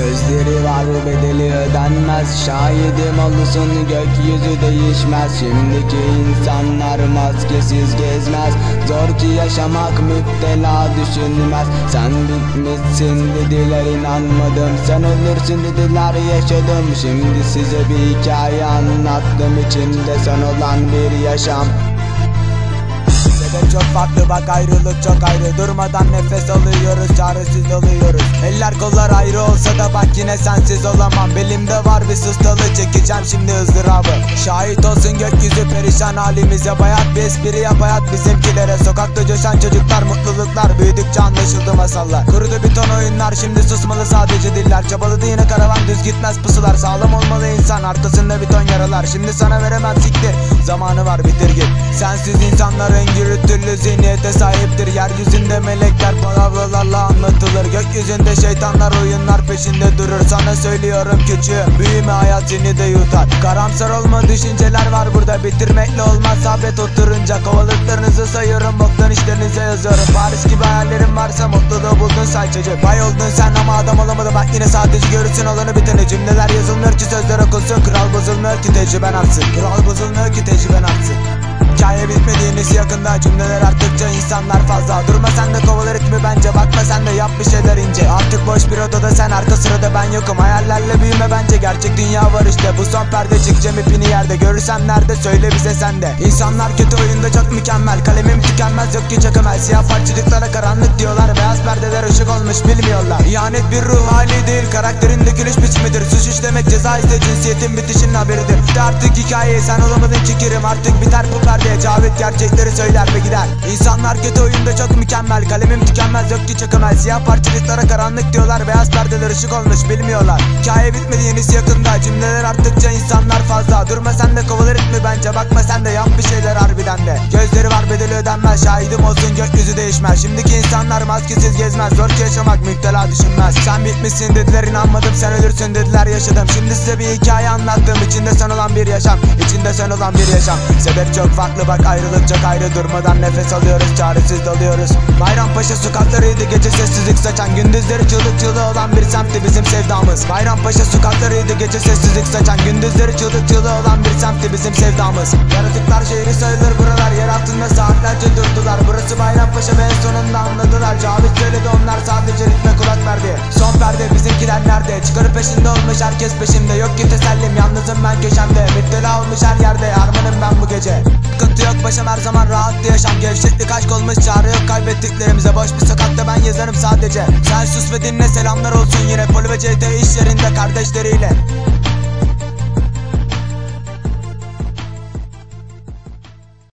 Gözleri var bedeli ödenmez. Şahidim olursun gökyüzü değişmez. Şimdiki insanlar maskesiz gezmez. Zor ki yaşamak müptela düşünmez. Sen bitmişsin dediler inanmadım. Sen ölürsün dediler yaşadım. Şimdi size bir hikaye anlattım. İçinde son olan bir yaşam Sebep çok farklı bak ayrılık çok ayrı. Durmadan nefes alıyoruz çaresiz oluyoruz. Eller kollar ayrı olsa da bak yine sensiz olamam. Belimde var bir sustalı çekeceğim şimdi ızdırabı. Şahit olsun gökyüzü perişan halimize Bayat bir espri yap hayat bizimkilere. Sokakta coşan çocuklar mutluluklar. Büyüdükçe anlaşıldı masallar Kurudu bir ton oyunlar şimdi susmalı sadece diller Çabaladı yine karavan düz gitmez pusular. Sağlam olmalı insan arkasında bir ton yaralar. Şimdi sana veremem siktir Zamanı var bitir git. Sensiz insanların yürütülü zihniyete sahiptir Gökyüzünde şeytanlar oyunlar peşinde durur. Sana söylüyorum küçüğüm Büyüme hayat seni de yutar. Karamsar olma düşünceler var burada. Bitirmekle olmaz sabret. Oturunca Kovalıklarınızı sayıyorum boktan işlerinize yazıyorum. Paris gibi hayallerin varsa mutluluğu buldun say çocuk Bay oldun sen ama adam olamadın Bak yine sadece görürsün olanı biteni Cümleler yazılmıyor ki sözler okunsun. Kral bozulmuyor ki tecrüben artsın. Kral bozulmuyor ki tecrüben artsın. Hikaye bitmediğiniz yakında cümleler insanlar fazla. Durma sen de kovalar ritmi bence bakma sen de yap bir şeyler ince. Artık boş bir odada sen arka sırada ben yokum. Hayallerle büyüme bence gerçek dünya var işte. Bu son perde çıkacağım ipini yerde. Görürsem nerede söyle bize sen de. İnsanlar kötü oyunda çok mükemmel. Kalemim tükenmez yok ki çakımel Siyah parçacıklara karanlık diyorlar Beyaz perdeler ışık olmuş bilmiyorlar. İhanet bir ruh hali değil Karakterin dökülüş biçimidir. Suç işlemek ceza ise cinsiyetin bitişinin haberidir. İşte artık hikaye sen olamadın ki kirim. Artık biter bu perde Cavit gerçekleri söyler ve gider. İnsanlar kötü oyunda çok mükemmel. Kalemim tükenmez yok ki çakımel Siyah parçacıklara karanlık diyorlar. Beyaz perdeler ışık olmuş bilmiyorlar. Hikaye bitmedi yenisi yakında. Cümleler arttıkça insanlar fazla. Durma sen de kovalar ritmi bence. Bakma sen de yap bir şeyler harbiden de. Gözleri ödenmez Şahidim olsun gökyüzü değişmez. Şimdiki insanlar maskesiz gezmez. Zor yaşamak müptela düşünmez. Sen bitmişsin dediler inanmadım Sen ölürsün dediler yaşadım. Şimdi size bir hikaye anlattım. İçinde sen olan bir yaşam İçinde sen olan bir yaşam. Sebep çok farklı bak ayrılık çok ayrı. Durmadan nefes alıyoruz çaresiz dalıyoruz. Bayrampaşa sokaklarıydı gece sessizlik saçan. Gündüzleri çığlık çığlığı olan bir semtti bizim sevdamız. Bayrampaşa sokaklarıydı gece sessizlik saçan. Gündüzleri çığlık çığlığı olan bir semtti bizim sevdamız. Yaratıklar şehri sayılır buralar Yer altında saatlerce durdular Burası Bayrampaşa ve sonunda anladılar. Cavit söyledi onlar sadece ritme kulak verdi. Son perde bizimkiler nerede? Çıkarıp peşinde olmuş herkes peşimde. Yok ki tesellim yalnızım ben köşemde. Müptela olmuş her yerde Harmanım ben bu gece. Sıkıntı yok başım her zaman rahattı yaşam. Gevşeklik aşk olmuş çare yok kaybettiklerimize. Boş bir sokakta ben yazarım sadece. Sen sus ve dinle selamlar olsun yine. Poli ve CT iş yerinde kardeşleriyle